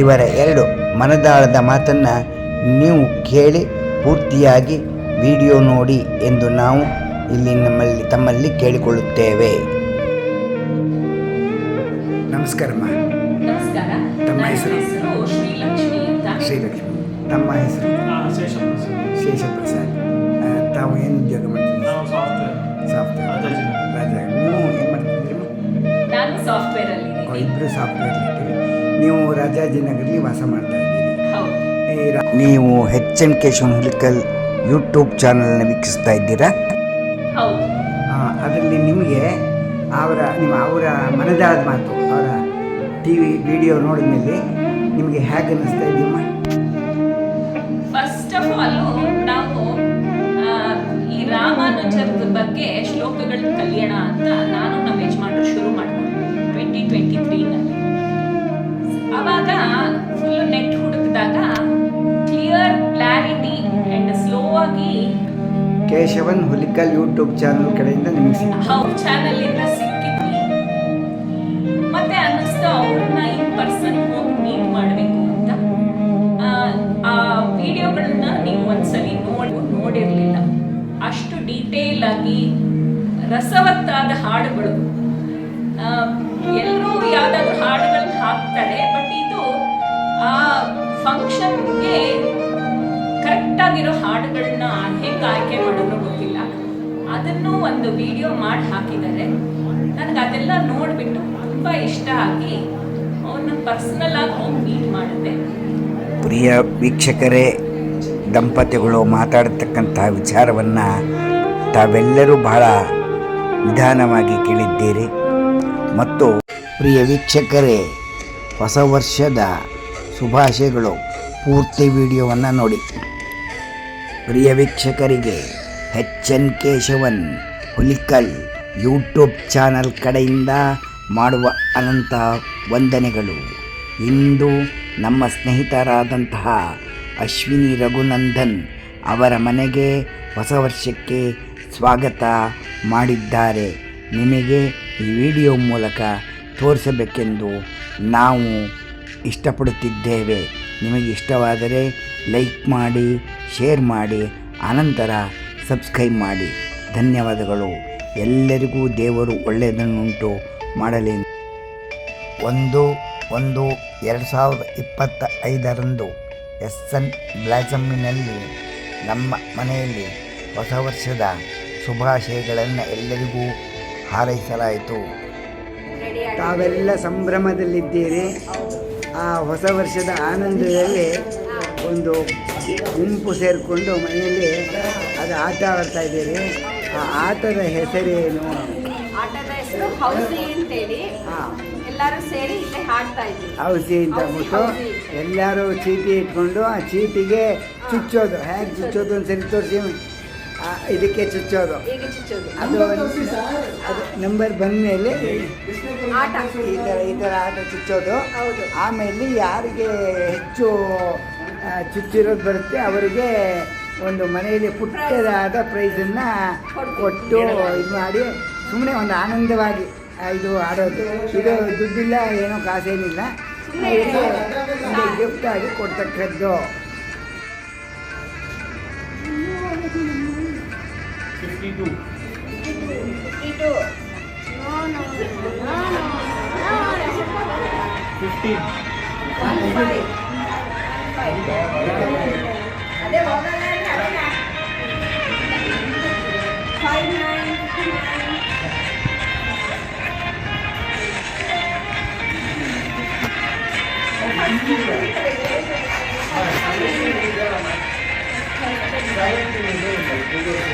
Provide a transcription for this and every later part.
ಇವರ ಎರಡು ಮನದಾಳದ ಮಾತನ್ನು ನೀವು ಕೇಳಿ ಪೂರ್ತಿಯಾಗಿ ವಿಡಿಯೋ ನೋಡಿ ಎಂದು ನಾವು ಇಲ್ಲಿ ನಮ್ಮಲ್ಲಿ ತಮ್ಮಲ್ಲಿ ಕೇಳಿಕೊಳ್ಳುತ್ತೇವೆ. ನಮಸ್ಕಾರಮ್ಮ ನಮಸ್ಕಾರ. ತಮ್ಮ ಹೆಸರು? ಶ್ರೀಲಕ್ಷ್ಮಿ ತಮ್ಮ ಹೆಸರು? ಶೇಷಪ್ರಸಾದ್. ತಾವು ಏನು ಉದ್ಯೋಗ ಮಾಡ್ತೀರಿ ನಾವು ಸಾಫ್ಟ್ವೇರ್. ರಾಜ ನೀವು ಏನು ಮಾಡ್ತಿದ್ದೀರಿ ನಾನು ಸಾಫ್ಟ್ವೇರ್ ನೀವು ರಾಜಾಜಿನಗರಲ್ಲಿ ವಾಸ ಮಾಡ್ತಾ ಇದ್ದೀರಿ. ನೀವು H N Keshavan Hulikal YouTube ಚಾನಲ್ನ ವೀಕ್ಷಿಸ್ತಾ ಇದ್ದೀರಾ? ಹೌದು. ಅದರಲ್ಲಿ ನಿಮಗೆ ಅವರ ನಿಮ್ಮ ಅವರ ಮನದಾದ ಮಾತು ಅವರ ಟಿ ವಿ ವಿಡಿಯೋ ನೋಡಿದ ಮೇಲೆ ನಿಮಗೆ ಹೇಗೆ ಅನ್ನಿಸ್ತಾ ಇದೆಯಮ್ಮ ಫಸ್ಟ್ ಆಫ್ ಆಲ್ ನಾವು ಈ ರಾಮಾನುಜರದ ಬಗ್ಗೆ ಶ್ಲೋಕಗಳ ಕಲ್ಯಾಣ ಅಂತ ನಾನು ನಮ್ಮ ಯಜಮಾನರು ಶುರು ಮಾಡ್ಕೊಂಡು ಟ್ವೆಂಟಿ ಟ್ವೆಂಟಿ ತ್ರೀನಲ್ಲಿ ಅವಾಗ ಫುಲ್ ನೆಟ್ ಹುಡುಕಿದಾಗ ಕ್ಲಿಯರ್ ಕ್ಲಾರಿಟಿ ಆ್ಯಂಡ್ ಸ್ಲೋ ಆಗಿ ಕೇಶವನ್ ಹುಲಿಕಲ್ ಯೂಟ್ಯೂಬ್ ಚಾನಲ್ ಕಡೆಯಿಂದ ನಿಮಗೆ ಹೌದು ಚಾನಲ್ ಇಂದ ಸಿಕ್ಕಿದ್ವಿ. ಮತ್ತೆ ಅನ್ನಿಸ್ತು ಅವ್ರನ್ನ ಇನ್ ಪರ್ಸನ್ ಹೋಗಿ ಮೀಟ್ ಮಾಡಬೇಕು ಅಂತ. ಆ, ವಿಡಿಯೋಗಳನ್ನ ನೀವು ಒಂದ್ಸಲಿ ನೋಡಿ ನೋಡಿರಲಿಲ್ಲ. ಅಷ್ಟು ಡೀಟೇಲ್ ಆಗಿ ರಸವತ್ತಾದ ಹಾಡುಗಳು. ಎಲ್ಲರೂ ಯಾವ್ದಾದ್ರು ಹಾಡುಗಳನ್ನ ಹಾಕ್ತಾರೆ. ಆ ಫಂಕ್ಷನ್ಗೆ ಕರೆಕ್ಟ್ ಆಗಿರೋ ಹಾಡುಗಳನ್ನ ಹೇಗೆ ಆಯ್ಕೆ ಮಾಡೋದು ಗೊತ್ತಿಲ್ಲ. ಅದನ್ನು ಒಂದು ವಿಡಿಯೋ ಮಾಡಿ ಹಾಕಿದ್ದಾರೆ. ನನಗೆ ಅದೆಲ್ಲ ನೋಡಿಬಿಟ್ಟು ತುಂಬ ಇಷ್ಟ ಆಗಿ ಅವ್ರನ್ನ ಪರ್ಸ್ನಲ್ ಆಗಿ ಹೋಗಿ ಮೀಟ್ ಮಾಡಿದೆ ಪ್ರಿಯ ವೀಕ್ಷಕರೇ ದಂಪತಿಗಳು ಮಾತಾಡತಕ್ಕಂಥ ವಿಚಾರವನ್ನು ತಾವೆಲ್ಲರೂ ಬಹಳ ನಿಧಾನವಾಗಿ ಕೇಳಿದ್ದೀರಿ. ಮತ್ತು ಪ್ರಿಯ ವೀಕ್ಷಕರೇ ಹೊಸ ವರ್ಷದ ಶುಭಾಶಯಗಳು. ಪೂರ್ತಿ ವಿಡಿಯೋವನ್ನು ನೋಡಿ. ಪ್ರಿಯ ವೀಕ್ಷಕರಿಗೆ, H N Keshavan Hulikal YouTube channel ಕಡೆಯಿಂದ ಮಾಡುವ ಅನಂತ ವಂದನೆಗಳು. ಇಂದು ನಮ್ಮ ಸ್ನೇಹಿತರಾದಂತಹ ಅಶ್ವಿನಿ ರಘುನಂದನ್ ಅವರ ಮನೆಗೆ ಹೊಸ ವರ್ಷಕ್ಕೆ ಸ್ವಾಗತ ಮಾಡಿದ್ದಾರೆ. ನಿಮಗೆ ಈ ವಿಡಿಯೋ ಮೂಲಕ ತೋರಿಸಬೇಕೆಂದು ನಾವು ಇಷ್ಟಪಡುತ್ತಿದ್ದೇವೆ. ನಿಮಗೆ ಇಷ್ಟವಾದರೆ ಲೈಕ್ ಮಾಡಿ, ಶೇರ್ ಮಾಡಿ, ಅನಂತರ ಸಬ್ಸ್ಕ್ರೈಬ್ ಮಾಡಿ. ಧನ್ಯವಾದಗಳು. ಎಲ್ಲರಿಗೂ ದೇವರು ಒಳ್ಳೆಯದನ್ನುಂಟು ಮಾಡಲಿ. ಒಂದು ಒಂದು, ಎರಡು ಸಾವಿರದ ಇಪ್ಪತ್ತ ಐದರಂದು ಎಸ್ ಎನ್ ಬ್ಲಾಸಮ್ಮಿನಲ್ಲಿ ನಮ್ಮ ಮನೆಯಲ್ಲಿ ಹೊಸ ವರ್ಷದ ಶುಭಾಶಯಗಳನ್ನು ಎಲ್ಲರಿಗೂ ಹಾರೈಸಲಾಯಿತು. ತಾವೆಲ್ಲ ಸಂಭ್ರಮದಲ್ಲಿದ್ದೀರಿ. ಆ ಹೊಸ ವರ್ಷದ ಆನಂದದಲ್ಲಿ ಒಂದು ಗುಂಪು ಸೇರಿಕೊಂಡು ಮನೆಯಲ್ಲಿ ಅದು ಆಟ ಆಡ್ತಾ ಇದ್ದೀರಿ. ಆ ಆಟದ ಹೆಸರೇನು? ಆಟದ ಹೆಸರು ಹೌಸಿ ಅಂತೇಳಿ. ಎಲ್ಲರೂ ಸೇರಿ ಇಲ್ಲೇ ಹಾಡ್ತಾ ಇದ್ವಿ ಔಷಧಿ ಅಂತ ಅಂದ್ಬಿಟ್ಟು ಎಲ್ಲರೂ ಚೀಟಿ ಇಟ್ಕೊಂಡು ಆ ಚೀಟಿಗೆ ಚುಚ್ಚೋದು. ಹೇಗೆ ಚುಚ್ಚೋದು ಒಂದ್ಸರಿ ತೋರಿಸಿ. ಇದಕ್ಕೆ ಚುಚ್ಚೋದು. ಈಗ ಚುಚ್ಚೋದು? ಅದು ಅದು ನಂಬರ್ ಬಂದ ಮೇಲೆ ಈ ಥರ ಈ ಥರ ಆಟ ಚುಚ್ಚೋದು. ಹೌದು. ಆಮೇಲೆ ಯಾರಿಗೆ ಹೆಚ್ಚು ಚುಚ್ಚಿರೋದು ಬರುತ್ತೆ ಅವರಿಗೆ ಒಂದು ಮನೆಯಲ್ಲಿ ಪುಟ್ಟದಾದ ಪ್ರೈಸನ್ನು ಕೊಟ್ಟು ಇದು ಮಾಡಿ ಸುಮ್ಮನೆ ಒಂದು ಆನಂದವಾಗಿ ಇದು ಆಡೋದು. ಇದು ದುಡ್ಡಿಲ್ಲ ಏನೋ ಕಾಸೇನಿಲ್ಲ. itu. Tidur. Tidur. No, no, no, no, no, no. Fifteen. One five. Five. Ada berapa lagi? Ada nggak? Five nine. Thank you.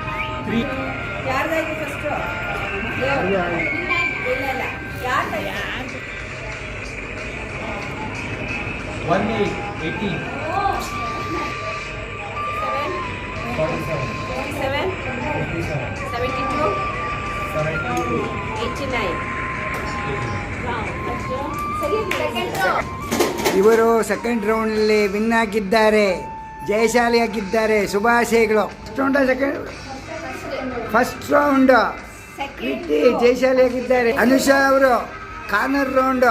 Three ಯಾರ್ದಾಯ್ತು first ಇಲ್ಲ ಇಲ್ಲ ಯಾರ್ದಾಯ್ತು? One eight eighty forty seven seven fifty seven seventy two seventy two eighty nine ಇವರು second ರೌಂಡಲ್ಲಿ win ಆಗಿದ್ದಾರೆ. ಜಯಶಾಲಿಯಾಗಿದ್ದಾರೆ. ಶುಭಾಶಯಗಳು. First round second first round Keerthi ಜಯಶಾಲಿಯಾಗಿದ್ದಾರೆ Anusha ಅವರು corner round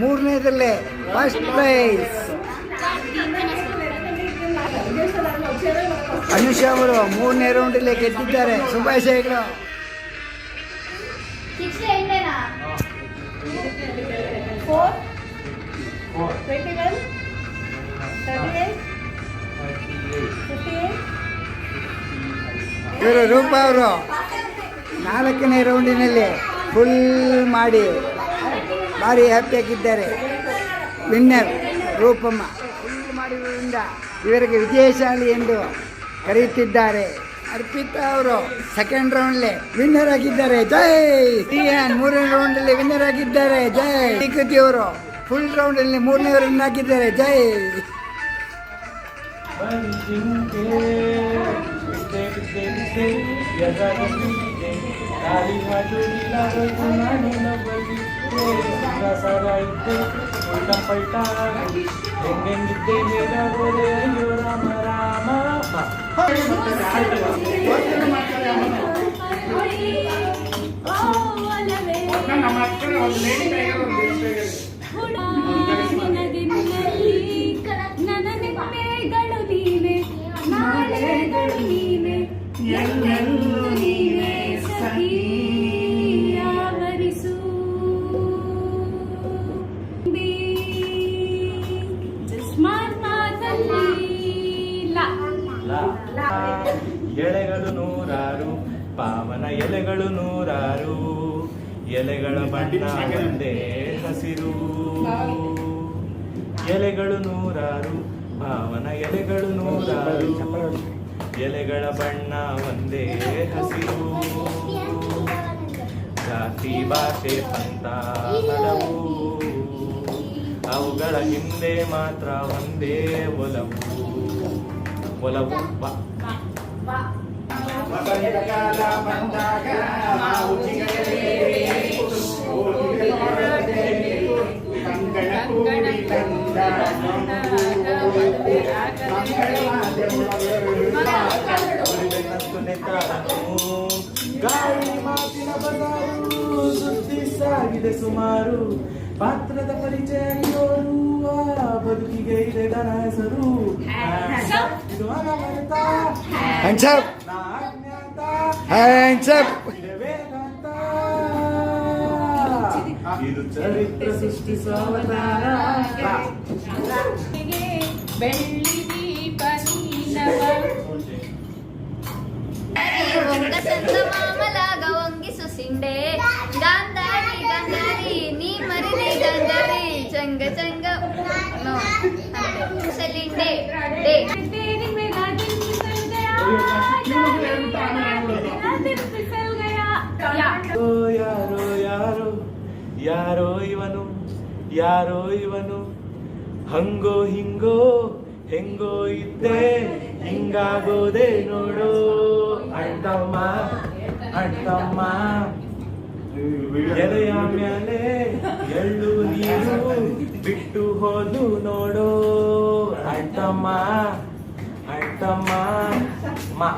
ಮೂರನೇದಲ್ಲೇ first prize Anusha ಅವರು ಮೂರನೇ ರೌಂಡಲ್ಲಿ ಗೆದ್ದಿದ್ದಾರೆ. ಶುಭಾಶಯಗಳು ಫೋರ್ ಇವರು ರೂಪ ಅವರು ನಾಲ್ಕನೇ ರೌಂಡಿನಲ್ಲಿ ಫುಲ್ ಮಾಡಿ ಭಾರಿ ಹ್ಯಾಪಿಯಾಗಿದ್ದಾರೆ ವಿನ್ನರ್ ರೂಪಮ್ಮ. ಫುಲ್ ಮಾಡಿರುವುದರಿಂದ ಇವರಿಗೆ ವಿಜಯಶಾಲಿ ಎಂದು ಕರೆಯುತ್ತಿದ್ದಾರೆ. ಅರ್ಪಿತಾ ಅವರು ಸೆಕೆಂಡ್ ರೌಂಡ್ಲಿ ವಿನ್ನರ್ ಆಗಿದ್ದಾರೆ. ಜೈ ಟಿಯಾನ್ ಮೂರನೇ ರೌಂಡಲ್ಲಿ ವಿನ್ನರ್ ಆಗಿದ್ದಾರೆ. ಜೈ ಕೃತಿ ಅವರು ಫುಲ್ ರೌಂಡಲ್ಲಿ ಮೂರನೇ ರನ್ನ ಹಾಕಿದ್ದಾರೆ ಜೈ. ಉಲ್ಟ ಪಲ್ಟ ಹೆಂಗೆಂಗಿದ್ದೆ ಹೇಗಾಗೋದೆ ಅಯ್ಯೋ ರಾಮ ರಾಮ ನನನೆಪ್ಪೆಗಳು ಒಂದೇ ಹಸಿರು. ಎಲೆಗಳು ನೂರಾರು, ಭಾವನ ಎಲೆಗಳು ನೂರಾರು. ಎಲೆಗಳ ಬಣ್ಣ ಒಂದೇ ಹಸಿರು. ಜಾತಿ, ಭಾಷೆ, ಪಂಥ ಹಲವು ಅವುಗಳ ಹಿಂದೆ ಮಾತ್ರ ಒಂದೇ ಒಲವು. ಒಲವು ಬಾ ಗಾಳಿ ಮಾತಿನ ಬದಾರು ಸುದ್ದಿ ಸಾಗಿದೆ ಸುಮಾರು ಪಾತ್ರದ ಪರಿಚಯ ಇರೋರು ಆ ಬದುಕಿಗೆ ಇದೆ ದನ ಹೆಸರು ಇದು ಅನವರತ, ಹ್ಯಾಂಡ್ಸ್ ಅಪ್ ನಾ ಅಜ್ಞಾತ, ಹ್ಯಾಂಡ್ಸ್ ಅಪ್ ఇది చరిత్ర సృష్టి సోమతార ಬೆಳ್ಳಿ ದೀಪ ನೀಲವ ఒక్క చందమామలాగా వంగి సుసిండే గాంధారి గంగారి నీ మరి నీ గంగారి చంగ చంగ సలిండే డే యారో యారో ಯಾರೋ ಇವನು ಯಾರೋ ಇವನು. ಹಂಗೋ ಹಿಂಗೋ ಹೆಂಗೋ ಇದ್ದೆ ಹಿಂಗಾಗೋದೆ ನೋಡು. ಅಣ್ಣಮ್ಮ ಅಣ್ಣಮ್ಮ. ಎಲೆಯ ಮೇಲೆ ಎಳ್ಳು ನೀರು ಬಿಟ್ಟು ಹೋದು ನೋಡು. ಅಣ್ಣಮ್ಮ ಅಣ್ಣಮ್ಮ. ಮಾ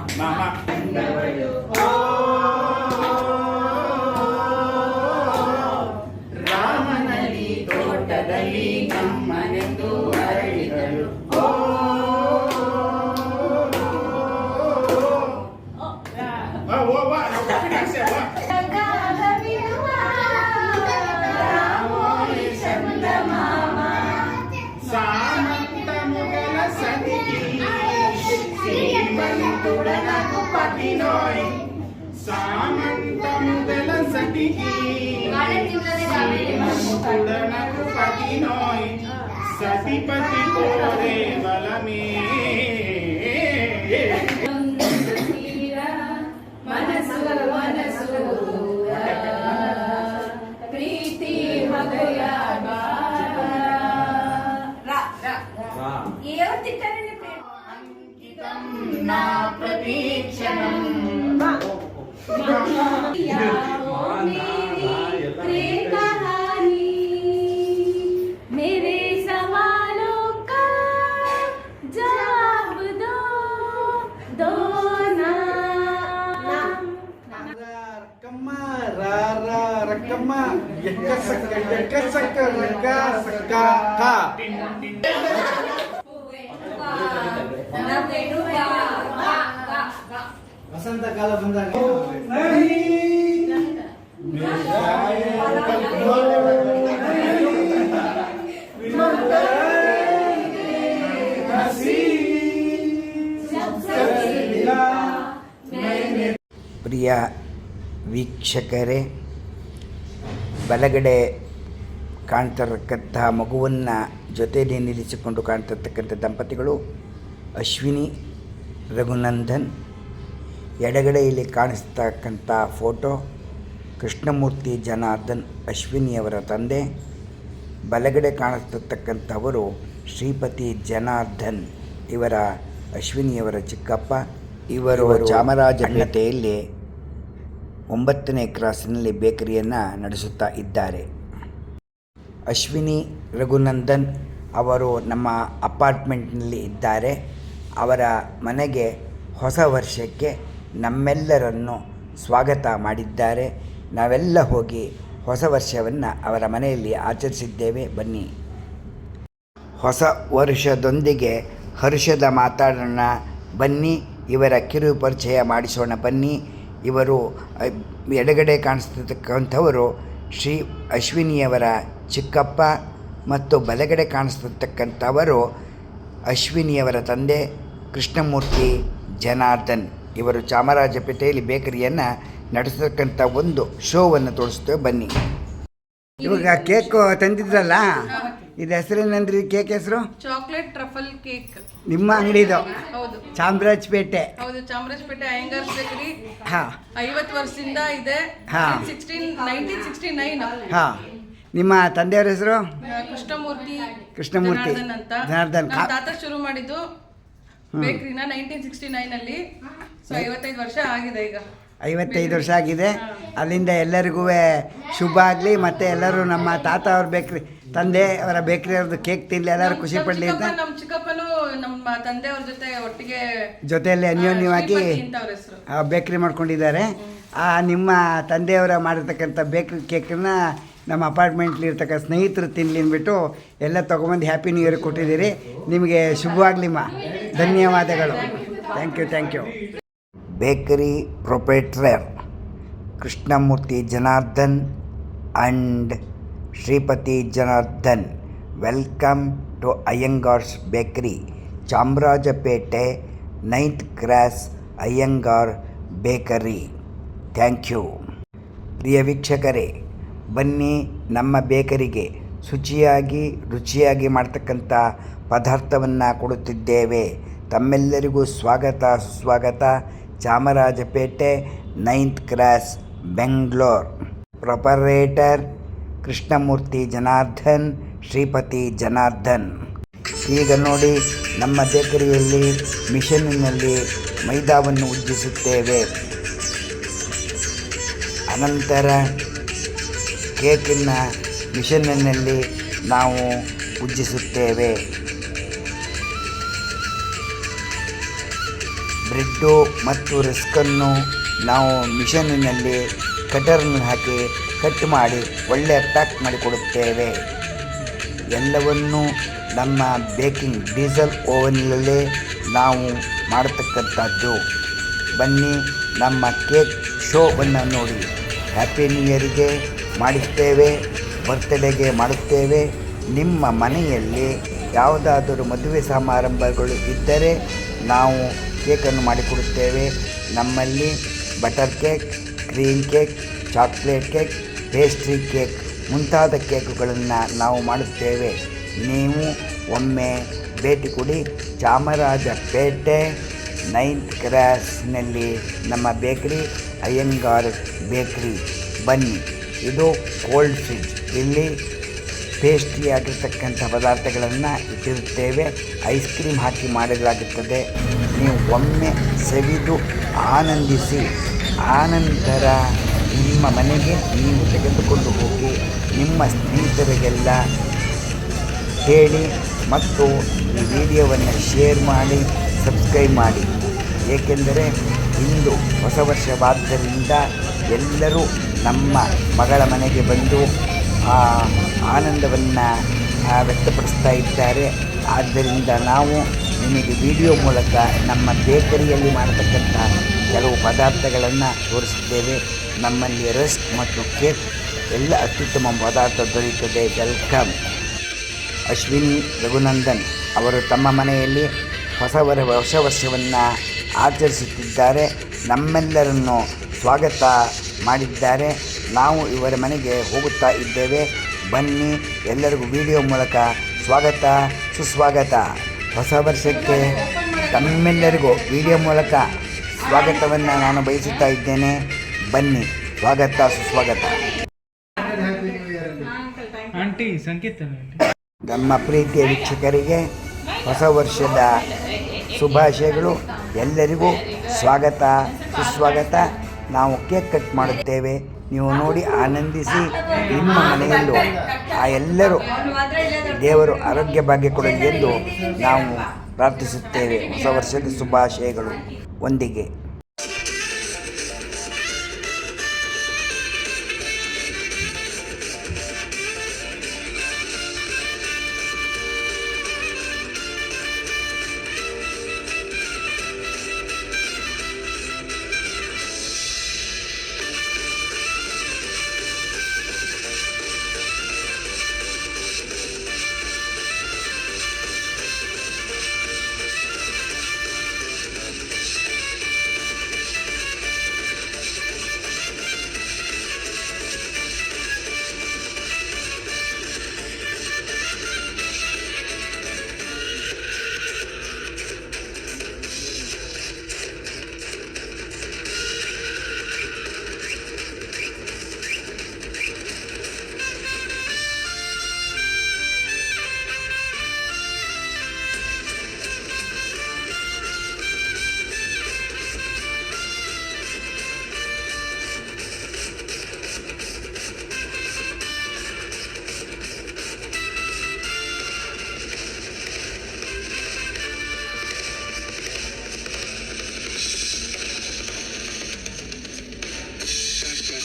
తుడలకు పతినోయ్ సామంతము తెలసటికి. తుడనకు పతినోయ్ సతిపతి కోరే బలమే. మనసు మనసు. ಕಾಲ ಬಂದಾಗ ಪ್ರಿಯ ವೀಕ್ಷಕರೇ ಬಲಗಡೆ ಕಾಣ್ತಿರತಕ್ಕಂತಹ ಮಗುವನ್ನು ಜೊತೆಯಲ್ಲಿ ನಿಲ್ಲಿಸಿಕೊಂಡು ಕಾಣ್ತಿರ್ತಕ್ಕಂಥ ದಂಪತಿಗಳು ಅಶ್ವಿನಿ ರಘುನಂದನ್. ಎಡಗಡೆಯಲ್ಲಿ ಕಾಣಿಸ್ತಕ್ಕಂಥ ಫೋಟೋ ಕೃಷ್ಣಮೂರ್ತಿ ಜನಾರ್ದನ್ ಅಶ್ವಿನಿಯವರ ತಂದೆ. ಬಲಗಡೆ ಕಾಣಿಸ್ತಿರ್ತಕ್ಕಂಥವರು ಶ್ರೀಪತಿ ಜನಾರ್ದನ್ ಇವರ ಅಶ್ವಿನಿಯವರ ಚಿಕ್ಕಪ್ಪ. ಇವರು ಚಾಮರಾಜಪೇಟೆಯಲ್ಲಿ ಒಂಬತ್ತನೇ ಕ್ರಾಸಿನಲ್ಲಿ ಬೇಕರಿಯನ್ನು ನಡೆಸುತ್ತಾ ಇದ್ದಾರೆ. ಅಶ್ವಿನಿ ರಘುನಂದನ್ ಅವರು ನಮ್ಮ ಅಪಾರ್ಟ್ಮೆಂಟ್ನಲ್ಲಿ ಇದ್ದಾರೆ. ಅವರ ಮನೆಗೆ ಹೊಸ ವರ್ಷಕ್ಕೆ ನಮ್ಮೆಲ್ಲರನ್ನು ಸ್ವಾಗತ ಮಾಡಿದ್ದಾರೆ. ನಾವೆಲ್ಲ ಹೋಗಿ ಹೊಸ ವರ್ಷವನ್ನು ಅವರ ಮನೆಯಲ್ಲಿ ಆಚರಿಸಿದ್ದೇವೆ. ಬನ್ನಿ. ಹೊಸ ವರ್ಷದೊಂದಿಗೆ ಹರ್ಷದ ಮಾತಾಡೋಣ. ಬನ್ನಿ, ಇವರ ಕಿರು ಪರಿಚಯ ಮಾಡಿಸೋಣ. ಬನ್ನಿ. ಇವರು ಎಡಗಡೆ ಕಾಣಿಸ್ತಿರ್ತಕ್ಕಂಥವರು ಶ್ರೀ ಅಶ್ವಿನಿಯವರ ಚಿಕ್ಕಪ್ಪ ಮತ್ತು ಬಲಗಡೆ ಕಾಣಿಸ್ತಿರ್ತಕ್ಕಂಥವರು ಅಶ್ವಿನಿಯವರ ತಂದೆ ಕೃಷ್ಣಮೂರ್ತಿ ಜನಾರ್ದನ್. ಇವರು ಚಾಮರಾಜಪೇಟೆಯಲ್ಲಿ ಬೇಕರಿಯನ್ನು ನಡೆಸತಕ್ಕಂಥ ಒಂದು ಶೋವನ್ನು ತೋರಿಸ್ತೇವೆ ಬನ್ನಿ. ಇವಾಗ ಕೇಕು ತಂದಿದ್ರಲ್ಲ? ಇದು ಹೆಸರೇನಂದ್ರಿ ಕೇಕ್ ಹೆಸರು? Chocolate truffle cake. ನಿಮ್ಮ ಅಂಗಡಿದು? ಹೌದು. ಚಾಮರಾಜಪೇಟೆ ಹೌದು ಚಾಮರಾಜಪೇಟೆ ಅಯ್ಯಂಗಾರ್ ಬೇಕರಿ ಹಾ. ಐವತ್ತು ವರ್ಷದಿಂದ ಇದೆ. ಹಾ. ಸಿಕ್ಸ್ಟೀನ್ ನೈನ್ಟೀನ್ ಸಿಕ್ಸ್ಟಿ ನೈನ್ ಹಾಂ. ನಿಮ್ಮ ತಂದೆಯವ್ರ ಹೆಸರು? ಕೃಷ್ಣಮೂರ್ತಿ ಕೃಷ್ಣಮೂರ್ತಿ. ಜನಾರ್ದನ್ ಅಂತ. ಜನಾರ್ದನ್. ನಮ್ಮ ತಾತ ಶುರು ಮಾಡಿದ್ದು ಬೇಕರಿನ ನೈನ್ಟೀನ್ ಸಿಕ್ಸ್ಟಿ ನೈನ್ ಅಲ್ಲಿ. ಸೊ ಐವತ್ತೈದು ವರ್ಷ ಆಗಿದೆ ಈಗ. ಐವತ್ತೈದು ವರ್ಷ ಆಗಿದೆ. ಅಲ್ಲಿಂದ ಎಲ್ಲರಿಗೂ ಶುಭ ಆಗಲಿ ಮತ್ತು ಎಲ್ಲರೂ ನಮ್ಮ ತಾತ ಅವ್ರ ಬೇಕ್ರಿ. ತಂದೆ ಅವರ ಬೇಕರಿ ಅವ್ರದ್ದು ಕೇಕ್ ತಿನ್ನಲಿ ಎಲ್ಲರೂ ಖುಷಿ ಪಡ್ಲಿ ಅಂತ. ನಮ್ಮ ಚಿಕ್ಕಪ್ಪನು ನಮ್ಮ ತಂದೆಯವ್ರ ಜೊತೆ ಒಟ್ಟಿಗೆ ಜೊತೆಯಲ್ಲಿ ಅನ್ಯೋನ್ಯವಾಗಿ ಬೇಕರಿ ಅವ್ರ ಮಾಡ್ಕೊಂಡಿದ್ದಾರೆ. ಆ ನಿಮ್ಮ ತಂದೆಯವರ ಮಾಡಿರ್ತಕ್ಕಂಥ ಬೇಕರಿ ಕೇಕನ್ನ ನಮ್ಮ ಅಪಾರ್ಟ್ಮೆಂಟ್ಲಿ ಇರ್ತಕ್ಕ ಸ್ನೇಹಿತರು ತಿನ್ಲಿ ಅಂದ್ಬಿಟ್ಟು ಎಲ್ಲ ತೊಗೊಂಬಂದು ಹ್ಯಾಪಿ ನ್ಯೂ ಇಯರ್ ಕೊಟ್ಟಿದ್ದೀರಿ. ನಿಮಗೆ ಶುಭವಾಗಲಿಮ್ಮ. ಧನ್ಯವಾದಗಳು. Thank you thank you bakery proprietor Krishnamurthy Janardhan and Shripathi Janardhan, welcome to Iyengars bakery, Chamarajpet ninth cross Iyengar bakery. Thank you. ಪ್ರಿಯ ವೀಕ್ಷಕರೇ, ಬನ್ನಿ ನಮ್ಮ ಬೇಕರಿಗೆ ಶುಚಿಯಾಗಿ, ರುಚಿಯಾಗಿ ಮಾಡ್ತಕ್ಕಂಥ ಪದಾರ್ಥವನ್ನು ಕೊಡುತ್ತಿದ್ದೇವೆ. ತಮ್ಮೆಲ್ಲರಿಗೂ ಸ್ವಾಗತ, ಸುಸ್ವಾಗತ. Chamarajpet ninth cross, Bengaluru. Proprietor Krishnamurthy Janardhan, Shripathi Janardhan. ಈಗ ನೋಡಿ ನಮ್ಮ ಬೇಕರಿಯಲ್ಲಿ ಮಿಷನ್ನಿನಲ್ಲಿ ಮೈದಾವನ್ನು ಉಜ್ಜಿಸುತ್ತೇವೆ. ಅನಂತರ ಕೇಕಿನ ಮಿಷನ್ನಿನಲ್ಲಿ ನಾವು ಉಜ್ಜಿಸುತ್ತೇವೆ. ಬ್ರೆಡ್ಡು ಮತ್ತು ರಿಸ್ಕನ್ನು ನಾವು ಮಿಷನ್ನಿನಲ್ಲಿ ಕಟರ್ನ ಹಾಕಿ ಕಟ್ ಮಾಡಿ ಒಳ್ಳೆಯ ಪ್ಯಾಕ್ ಮಾಡಿಕೊಡುತ್ತೇವೆ ಎಲ್ಲವನ್ನೂ ನಮ್ಮ ಬೇಕಿಂಗ್ ಡೀಸೆಲ್ ಓವನ್ನಲ್ಲೇ ನಾವು ಮಾಡತಕ್ಕಂಥದ್ದು. ಬನ್ನಿ ನಮ್ಮ ಕೇಕ್ ಶೋವನ್ನು ನೋಡಿ. ಹ್ಯಾಪಿ ನ್ಯೂ ಇಯರ್ಗೆ ಮಾಡುತ್ತೇವೆ ಬರ್ತ್ಡೇಗೆ ಮಾಡುತ್ತೇವೆ. ನಿಮ್ಮ ಮನೆಯಲ್ಲಿ ಯಾವುದಾದರೂ ಮದುವೆ ಸಮಾರಂಭಗಳು ಇದ್ದರೆ ನಾವು ಕೇಕನ್ನು ಮಾಡಿಕೊಡುತ್ತೇವೆ ನಮ್ಮಲ್ಲಿ butter cake, cream cake, chocolate cake pastry cake ಮುಂತಾದ ಕೇಕುಗಳನ್ನು ನಾವು ಮಾಡುತ್ತೇವೆ. ನೀವು ಒಮ್ಮೆ ಭೇಟಿ ಕೊಡಿ. ಚಾಮರಾಜಪೇಟೆ ನೈನ್ತ್ ಕ್ರಾಸ್ನಲ್ಲಿ ನಮ್ಮ ಬೇಕ್ರಿ ಅಯ್ಯಂಗಾರ್ ಬೇಕ್ರಿ ಬನ್ನಿ. ಇದು ಕೋಲ್ಡ್ ಫ್ರಿಡ್ಜ್ ಇಲ್ಲಿ ಟೇಸ್ಟಿಯಾಗಿರ್ತಕ್ಕಂಥ ಪದಾರ್ಥಗಳನ್ನು ಇಟ್ಟಿರುತ್ತೇವೆ. ಐಸ್ ಕ್ರೀಮ್ ಹಾಕಿ ಮಾಡಲಾಗುತ್ತದೆ ನೀವು ಒಮ್ಮೆ ಸವಿದು ಆನಂದಿಸಿ. ಆನಂತರ ನಿಮ್ಮ ಮನೆಗೆ ನೀವು ತೆಗೆದುಕೊಂಡು ಹೋಗಿ ನಿಮ್ಮ ಸ್ನೇಹಿತರಿಗೆಲ್ಲ ಹೇಳಿ ಮತ್ತು ಈ ವಿಡಿಯೋವನ್ನು ಶೇರ್ ಮಾಡಿ, ಸಬ್ಸ್ಕ್ರೈಬ್ ಮಾಡಿ. ಏಕೆಂದರೆ ಇಂದು ಹೊಸ ವರ್ಷವಾದ್ದರಿಂದ ಎಲ್ಲರೂ ನಮ್ಮ ಮಗಳ ಮನೆಗೆ ಬಂದು ಆ ಆನಂದವನ್ನು ವ್ಯಕ್ತಪಡಿಸ್ತಾ ಇದ್ದಾರೆ. ಆದ್ದರಿಂದ ನಾವು ನಿಮಗೆ ವಿಡಿಯೋ ಮೂಲಕ ನಮ್ಮ ಬೇಕರಿಯಲ್ಲಿ ಮಾಡತಕ್ಕಂಥ ಕೆಲವು ಪದಾರ್ಥಗಳನ್ನು ತೋರಿಸಿದ್ದೇವೆ ನಮ್ಮಲ್ಲಿ ರಸ್ಕ್ ಮತ್ತು ಕೇಕ್ ಎಲ್ಲ ಅತ್ಯುತ್ತಮ ಪದಾರ್ಥ ದೊರೆಯುತ್ತದೆ. ವೆಲ್ಕಮ್. ಅಶ್ವಿನಿ ರಘುನಂದನ್ ಅವರು ತಮ್ಮ ಮನೆಯಲ್ಲಿ ಹೊಸ ಹೊಸ ವರ್ಷವನ್ನು ಆಚರಿಸುತ್ತಿದ್ದಾರೆ. ನಮ್ಮೆಲ್ಲರನ್ನು ಸ್ವಾಗತ ಮಾಡಿದ್ದಾರೆ. ನಾವು ಇವರ ಮನೆಗೆ ಹೋಗುತ್ತಾ ಇದ್ದೇವೆ. ಬನ್ನಿ, ಎಲ್ಲರಿಗೂ ವಿಡಿಯೋ ಮೂಲಕ ಸ್ವಾಗತ, ಸುಸ್ವಾಗತ. ಹೊಸ ವರ್ಷಕ್ಕೆ ತಮ್ಮೆಲ್ಲರಿಗೂ ವಿಡಿಯೋ ಮೂಲಕ ಸ್ವಾಗತವನ್ನು ನಾನು ಬಯಸುತ್ತಾ ಇದ್ದೇನೆ. ಬನ್ನಿ. ಸ್ವಾಗತ ಸುಸ್ವಾಗತ. ನಮ್ಮ ಪ್ರೀತಿಯ ವೀಕ್ಷಕರಿಗೆ ಹೊಸ ವರ್ಷದ ಶುಭಾಶಯಗಳು. ಎಲ್ಲರಿಗೂ ಸ್ವಾಗತ ಸುಸ್ವಾಗತ. ನಾವು ಕೇಕ್ ಕಟ್ ಮಾಡುತ್ತೇವೆ. ನೀವು ನೋಡಿ ಆನಂದಿಸಿ ನಿಮ್ಮ ಮನೆಯಲ್ಲೂ ಆ ಎಲ್ಲರೂ ದೇವರು ಆರೋಗ್ಯ ಭಾಗ್ಯ ಕೊಡಲಿ ಎಂದು ನಾವು ಪ್ರಾರ್ಥಿಸುತ್ತೇವೆ. ಹೊಸ ವರ್ಷದ ಶುಭಾಶಯಗಳು. ಒಂದಿಗೆ.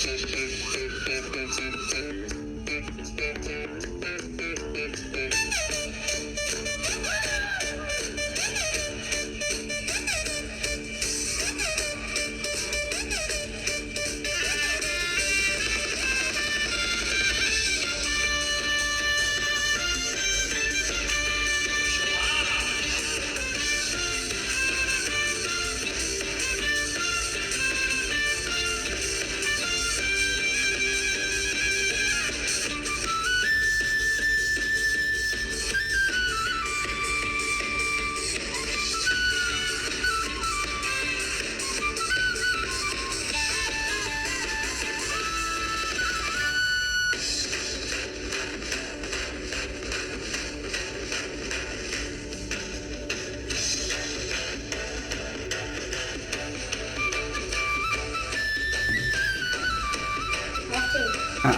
Thank you.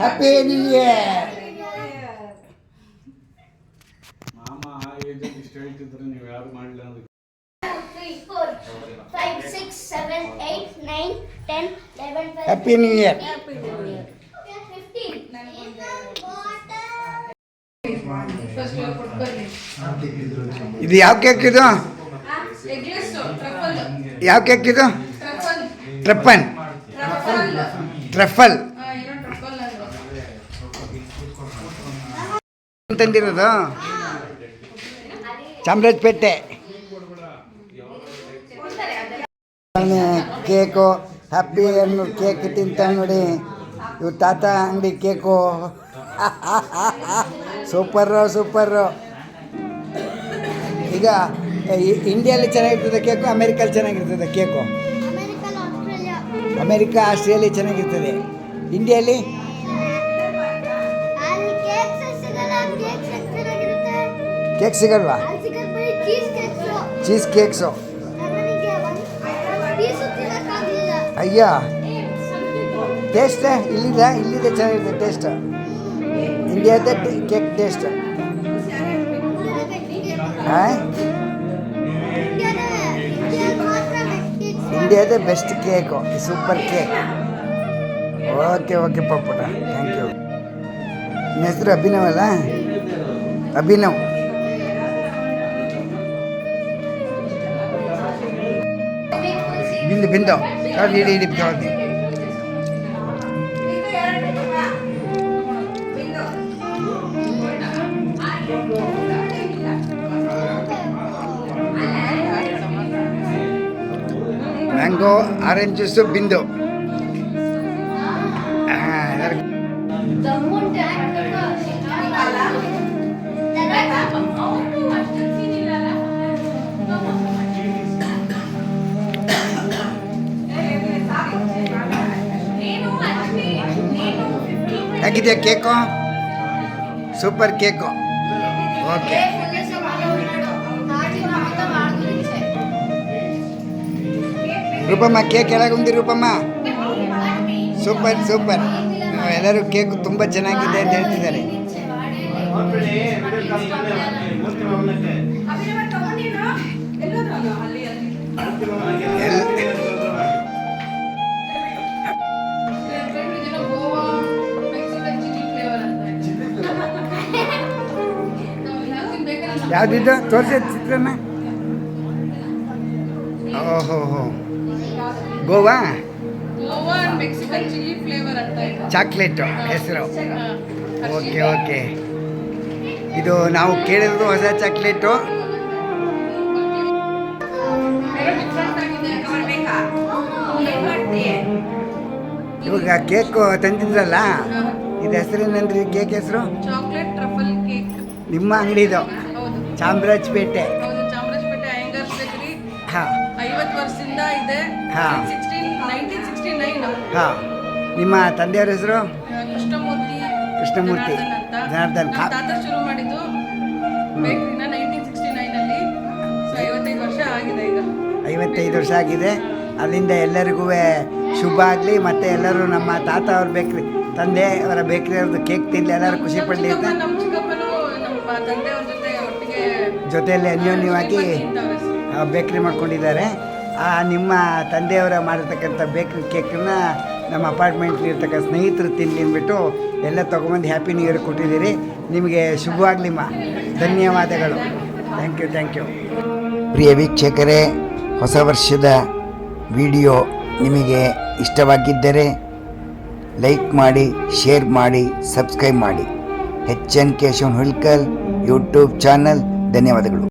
Happy new year ಮಾಮ ಆ ಇಷ್ಟ ಹೇಳ್ತಿದ್ರೆ ನೀವು ಯಾರು ಮಾಡಲಿಲ್ಲ ಅಂದ್ರೆ three, four, five, six, seven, eight, nine, ten, eleven, twelve, happy new year fifteen. First ಕೊಟ್ಟು ಬನ್ನಿ ಇದು ಯಾವ ಕೇಕ್ ಇದು? ಯಾವ ಕೇಕ್ ಇದು ಟ್ರಪ್ಪನ್ ಟ್ರಫಲ್ ಅಂದ್ರೆ ತಂದಿರೋದು? ಚಾಮರಾಜಪೇಟೆ. ಕೇಕು ಹ್ಯಾಪಿ ಅನ್ನೋ ಕೇಕ್ ತಿಂತ ನೋಡಿ. ಇವ್ರು ತಾತ ಅಂಗಡಿ ಕೇಕು. Super super. ಈಗ ಇಂಡಿಯಲ್ಲಿ ಚೆನ್ನಾಗಿರ್ತದೆ ಕೇಕು ಅಮೇರಿಕಲ್ಲಿ ಚೆನ್ನಾಗಿರ್ತದೆ ಕೇಕು? ಅಮೇರಿಕಾ ಆಸ್ಟ್ರೇಲಿಯಾ ಚೆನ್ನಾಗಿರ್ತದೆ. ಇಂಡಿಯಲ್ಲಿ? ಕೇಕ್ ಸಿಗಲ್ವಾ ಅಲ್ಲಿ ಸಿಗೋದು ಬರೀ ಚೀಸ್ ಕೇಕ್ಸು ಚೀಸ್ ಕೇಕ್ಸು ನನಗೆ ಒಂದು ಪೀಸು ತಿನ್ನಕ್ಕಾಗಲಿಲ್ಲ ಅಯ್ಯ ಟೇಸ್ಟ್ ಇಲ್ಲಿದೆ ಇಲ್ಲಿದೆ ಚೆನ್ನಾಗಿರುತ್ತೆ ಟೇಸ್ಟ್ ಇಂಡಿಯಾದ ಕೇಕ್ ಟೇಸ್ಟ್ ಹಾಂ ಇಂಡಿಯಾದ best cake super cake okay okay ಪಪ್ಪುಟ thank you ನಿಮ್ಮ ಹೆಸರು ಅಭಿನವ್ ಅಲ್ಲ ಅಭಿನವ್ ಬಿಂದು ಬಿಂದು ಯಾವ್ದು ಇಡಿ ಇಡಿ ಯಾವ್ದು ಮ್ಯಾಂಗೋ ಆರೆಂಜ್ ಜ್ಯೂಸು ಬಿಂದು ಹೇಗಿದೆ cake? Super cake. Okay. Roopamma, cake ಕೆಳಗುಂದಿ ರೂಪಮ್ಮ. Super super. ಎಲ್ಲರೂ ಕೇಕ್ ತುಂಬ ಚೆನ್ನಾಗಿದೆ ಅಂತ ಹೇಳ್ತಿದ್ದಾರೆ. ಯಾವುದಿದ್ದು ತೋರಿಸಿ ಚಿತ್ರನ. ಓಹೋ ಹೋ. ಗೋವಾ? ಇದೆ. ಚಾಕ್ಲೇಟು ಹೆಸರು. Okay okay. ಇದು ನಾವು ಕೇಳಿರೋದು ಹೊಸ ಚಾಕ್ಲೇಟು. ಇವಾಗ ಕೇಕು ತಂದಿದ್ರಲ್ಲ? ಇದು ಹೆಸರೇನಂದ್ರಿ ಕೇಕ್ ಹೆಸರು? ಟ್ರಫಲ್ ಕೇಕ್ ನಿಮ್ಮ ಅಂಗಡಿದು. ಹೌದು ಚಾಮರಾಜಪೇಟೆ. ಬೇಕರಿ ಹಾಂ. ಐವತ್ತು ವರ್ಷದಿಂದ ಇದೆ. ಹಾ. ಸಿಕ್ಸ್ಟೀನ್ ನೈನ್ಟೀನ್ ಸಿಕ್ಸ್ಟಿ ನೈನ್ ಹಾಂ. ನಿಮ್ಮ ತಂದೆಯವ್ರ ಹೆಸರು? ಕೃಷ್ಣಮೂರ್ತಿ. ಕೃಷ್ಣಮೂರ್ತಿ. ಜನಾರ್ದನ್ ಅಂತ. ಜನಾರ್ದನ್. ನಮ್ಮ ತಾತ ಶುರು ಮಾಡಿದ್ದು. ಬೇಕರಿನ ನೈನ್ಟೀನ್ ಸಿಕ್ಸ್ಟಿ ನೈನಲ್ಲಿ ಸೊ ಐವತ್ತೈದು ವರ್ಷ ಆಗಿದೆ ಈಗ. ಐವತ್ತೈದು ವರ್ಷ ಆಗಿದೆ. ಅಲ್ಲಿಂದ ಎಲ್ಲರಿಗೂ ಶುಭ ಆಗಲಿ ಮತ್ತು ಎಲ್ಲರೂ ನಮ್ಮ ತಾತ ಅವ್ರ ಬೇಕ್ರಿ ತಂದೆ ಅವರ ಬೇಕ್ರಿ ಅವ್ರದ್ದು ಕೇಕ್ ತಿನ್ನಲಿ ಎಲ್ಲರೂ ಖುಷಿ ಪಡಲಿ ಅಂತ. ನಮ್ಮ ಚಿಕ್ಕಪ್ಪನು ನಮ್ಮ ತಂದೆಯವ್ರ ಜೊತೆ ಜೊತೆಯಲ್ಲಿ ಅನ್ಯೋನ್ಯವಾಗಿ. ಬೇಕ್ರಿ ಮಾಡ್ಕೊಂಡಿದ್ದಾರೆ. ಆ, ನಿಮ್ಮ ತಂದೆಯವರ ಮಾಡಿರ್ತಕ್ಕಂಥ ಬೇಕ್ರಿ ಕೇಕನ್ನ ನಮ್ಮ ಅಪಾರ್ಟ್ಮೆಂಟ್ಲಿ ಇರ್ತಕ್ಕಂಥ ಸ್ನೇಹಿತರು ತಿನ್ನಲಿ ಅಂದ್ಬಿಟ್ಟು ಎಲ್ಲ ತೊಗೊಂಬಂದು ಹ್ಯಾಪಿ ನ್ಯೂ ಇಯರ್ ಕೊಟ್ಟಿದ್ದೀರಿ. ನಿಮಗೆ ಶುಭವಾಗಲಿಮ್ಮ ಧನ್ಯವಾದಗಳು. Thank you thank you. ಪ್ರಿಯ ವೀಕ್ಷಕರೇ, ಹೊಸ ವರ್ಷದ ವಿಡಿಯೋ ನಿಮಗೆ ಇಷ್ಟವಾಗಿದ್ದರೆ ಲೈಕ್ ಮಾಡಿ, ಶೇರ್ ಮಾಡಿ, ಸಬ್ಸ್ಕ್ರೈಬ್ ಮಾಡಿ. H N Keshav Hulikal YouTube channel ಧನ್ಯವಾದಗಳು